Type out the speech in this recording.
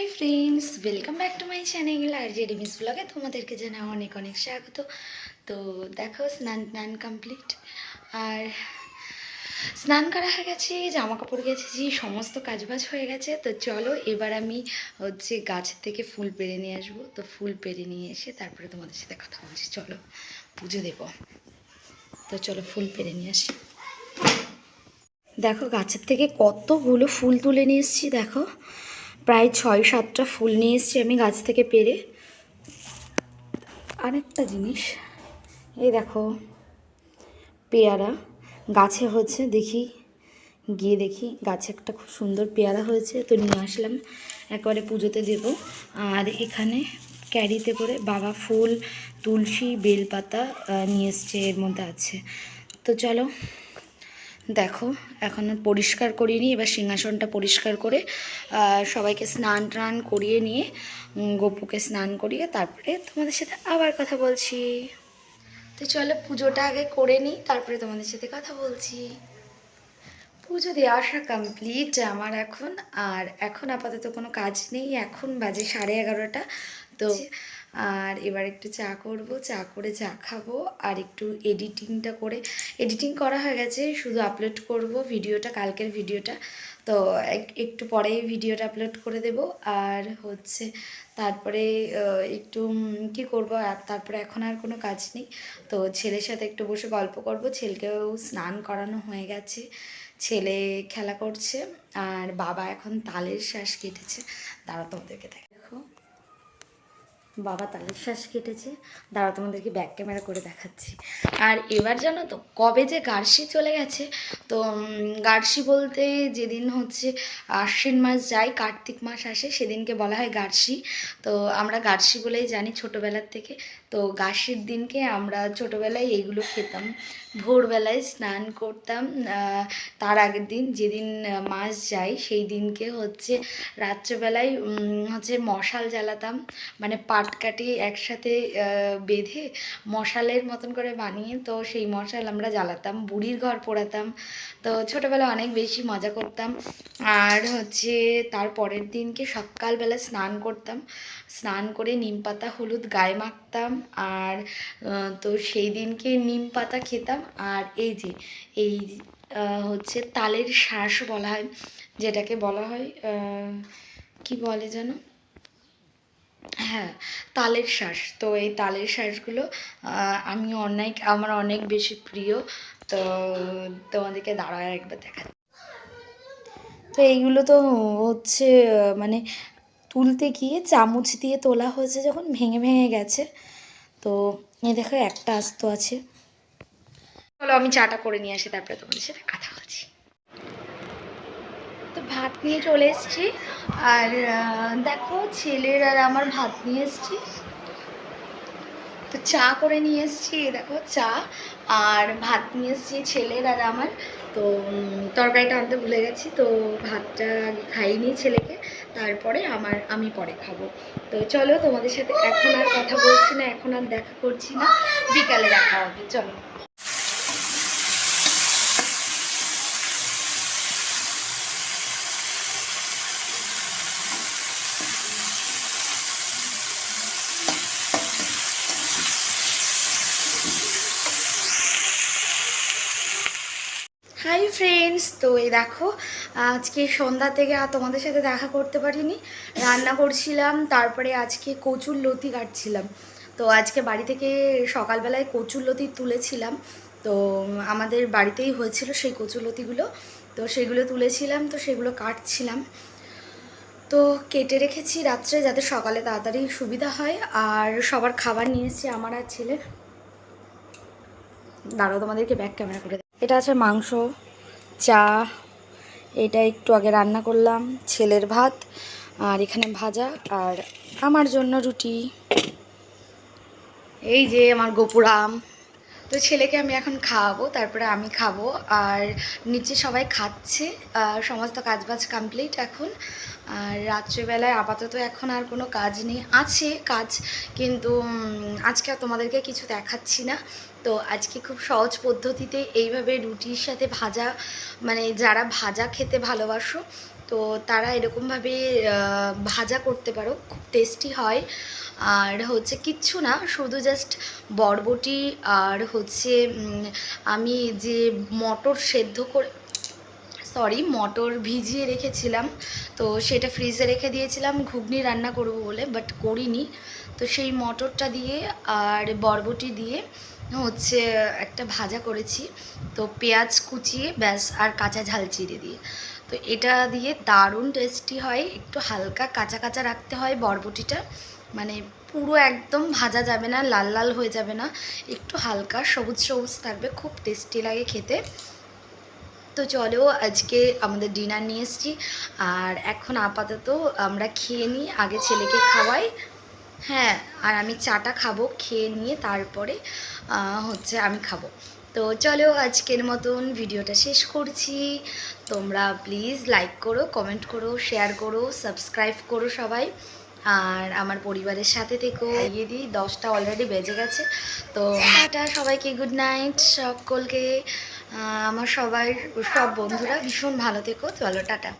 Hi friends welcome back to my channel R J ডিমিস ব্লগে তোমাদেরকে জানা অনেক অনেক স্বাগত। তো দেখো, স্নান টান কমপ্লিট আর স্নান করা হয়ে গেছে জামা কাপড় গেছেছি, সমস্ত কাজবাজ হয়ে গেছে। তো চলো, এবার আমি হচ্ছে গাছের থেকে ফুল পেরে নিয়ে আসব। তো ফুল পেরে নিয়ে এসে তারপরে তোমাদের সাথে কথা বলছি। চলো, পুজো দেবো। তো চলো, ফুল পেরে নিয়ে আসি। দেখো, গাছের থেকে কতগুলো ফুল তুলে নিয়ে এসেছি, দেখো। প্রায় ছয় সাতটা ফুল নিয়ে এসেছি আমি গাছ থেকে পেরে। আরেকটা জিনিস, এই দেখো, পেয়ারা গাছে হচ্ছে দেখি, গিয়ে দেখি, গাছে একটা খুব সুন্দর পেয়ারা হয়েছে, তো নিয়ে আসলাম, একবারে পুজোতে দেব। আর এখানে ক্যারিতে করে বাবা ফুল, তুলসী, বেলপাতা নিয়ে এসছে, এর মধ্যে আছে। তো চলো দেখো, এখন পরিষ্কার করিয়ে নিই এবার সিংহাসনটা পরিষ্কার করে সবাইকে স্নান টান করিয়ে নিয়ে গপুকে স্নান করিয়ে তারপরে তোমাদের সাথে আবার কথা বলছি। তো চলো পুজোটা আগে করে নিই, তারপরে তোমাদের সাথে কথা বলছি। পুজো দিয়ে আসা কমপ্লিট আমার এখন, আর এখন আপাতত কোনো কাজ নেই, এখন বাজে সাড়ে এগারোটা। তো আর এবার একটু চা করব, চা করে চা খাব আর একটু এডিটিংটা করে এডিটিং করা হয়ে গেছে, শুধু আপলোড করব ভিডিওটা, কালকের ভিডিওটা। তো এক- একটু পরেই ভিডিওটা আপলোড করে দেব। আর হচ্ছে তারপরে একটু কি করব, আর তারপরে এখন আর কোনো কাজ নেই। তো ছেলের সাথে একটু বসে গল্প করব, ছেলেকেও স্নান করানো হয়ে গেছে। ছেলে খেলা করছে, আর বাবা এখন তালের শ্বাস কেটেছে। দাঁড়া তোমাদেরকে দেখো বাবা তালের শ্বাস কেটেছে। দাঁড়া তোমাদেরকে ব্যাক ক্যামেরা করে দেখাচ্ছি। আর এবার জানো তো, কবে যে গার্সি চলে গেছে, তো গার্সি বলতে যেদিন হচ্ছে, আশ্বিন মাস যায়, কার্তিক মাস আসে, সেদিনকে বলা হয় গার্সি তো আমরা গার্সি বলেই জানি ছোটোবেলার থেকে। তো গার্সির দিনকে আমরা ছোটোবেলায় এইগুলো খেতাম। ভোরবেলায় স্নান করতাম তার আগের দিন যেদিন মাস যায় সেই দিনকে হচ্ছে রাত্রেবেলায় হচ্ছে মশাল জ্বালাতাম। মানে পাটকাঠি একসাথে বেঁধে মশালের মতন করে বানিয়ে তো সেই মশাল আমরা জ্বালাতাম, বুড়ির ঘর পোড়াতাম। তো ছোটোবেলায় অনেক বেশি মজা করতাম। আর হচ্ছে তার পরের দিনকে সকালবেলা স্নান করতাম। স্নান করে নিম পাতা, হলুদ গায়ে মাখতাম। আর তো সেই দিনকে নিম পাতা খেতাম। আর এই যে, এই হচ্ছে তালের শ্বাস বলা হয়, যেটাকে বলা হয় কি বলে যেন? হ্যাঁ তালের শ্বাস তো এই তালের শ্বাসগুলো আমি অনেক, আমার অনেক বেশি প্রিয়। তো তোমাদেরকে দাঁড়ায় একবার দেখা তো এইগুলো তো হচ্ছে মানে তুলতে গিয়ে চামচ দিয়ে তোলা হয়েছে যখন ভেঙে ভেঙে গেছে। তো এই দেখো, একটা আস্ত আছে। চলো আমি চাটা করে নিয়ে আসি, তারপরে তোমাদের সাথে কথা বলছি। তো ভাত নিয়ে চলে এসেছি, আর দেখো ছেলের আর আমার ভাত নিয়ে এসেছি। তো চা করে নিয়ে এসেছি দেখো চা, আর ভাত নিয়ে এসেছি ছেলের আর আমার। তো তরকারিটা আনতে ভুলে গেছি, তো ভাতটা খাইনি ছেলেকে। তারপরে আমার, আমি পরে খাব। তো চলো, তোমাদের সাথে এখন আর কথা বলছি না, এখন আর দেখা করছি না। বিকালে দেখা হবে, চলো। হাই ফ্রেন্ডস তো এই দেখো, আজকে সন্ধ্যা থেকে আর তোমাদের সাথে দেখা করতে পারিনি। রান্না করছিলাম, তারপরে আজকে কচুর লতি কাটছিলাম। তো আজকে বাড়ি থেকে সকালবেলায় কচুর লতি তুলেছিলাম। তো আমাদের বাড়িতেই হয়েছিল সেই কচুর লতিগুলো। তো সেগুলো তুলেছিলাম, তো সেগুলো কাটছিলাম। তো কেটে রেখেছি রাত্রে যাতে সকালে তাড়াতাড়ি সুবিধা হয়। আর সবার খাবার নিয়ে এসেছি আমার আর ছেলের। দাঁড়াও, তোমাদেরকে ব্যাক ক্যামেরা করে এটা আছে মাংস, চা, এটা একটু আগে রান্না করলাম, ছেলের ভাত, আর এখানে ভাজা, আর আমার জন্য রুটি। এই যে আমার গোপুরাম তো ছেলেকে আমি এখন খাওয়াবো, তারপরে আমি খাব। আর নিচে সবাই খাচ্ছে সমস্ত কাজবাজ কমপ্লিট এখন। আর রাত্রেবেলায় আপাতত এখন আর কোনো কাজ নেই। আছে কাজ, কিন্তু আজকে তোমাদেরকে কিছু দেখাচ্ছি না। তো আজকে খুব সহজ পদ্ধতিতে এইভাবে রুটির সাথে ভাজা মানে যারা ভাজা খেতে ভালোবাসো তো তারা এরকমভাবে ভাজা করতে পারো, খুব টেস্টি হয়। আর হচ্ছে কিচ্ছু না, শুধু জাস্ট বরবটি আর হচ্ছে আমি যে মটর সেদ্ধ করে সরি মটর ভিজিয়ে রেখেছিলাম। তো সেটা ফ্রিজে রেখে দিয়েছিলাম, ঘুগনি রান্না করব বলে বাট করিনি। তো সেই মটরটা দিয়ে আর বরবটি দিয়ে হচ্ছে একটা ভাজা করেছি। তো পেঁয়াজ কুচিয়ে, ব্যাস, আর কাঁচা ঝাল চিড়ে দিয়ে। তো এটা দিয়ে দারুণ টেস্টি হয়। একটু হালকা কাঁচা কাঁচা রাখতে হয় বরবটিটা। মানে পুরো একদম ভাজা যাবে না, লাল লাল হয়ে যাবে না। একটু হালকা সবুজ সবুজ থাকবে, খুব টেস্টি লাগে খেতে। তো চলো আজকে আমাদের ডিনার নিয়ে এসছি। আর এখন আপাতত আমরা খেয়ে নিই, আগে ছেলেকে খাওয়াই। হ্যাঁ আর আমি চাটা খাব, খেয়ে নিয়ে তারপরে হচ্ছে আমি খাব। তো চলো আজকের মতন ভিডিওটা শেষ করছি। তোমরা প্লিজ লাইক করো কমেন্ট করো শেয়ার করো সাবস্ক্রাইব করো সবাই। আর আমার পরিবারের সাথে থেকো। ইয়ে দিই, দশটা অলরেডি বেজে গেছে। তো টাটা সবাইকে গুড নাইট সকলকে। আমার সবাই সব বন্ধুরা ভীষণ ভালো থেকো। চলো, টাটা।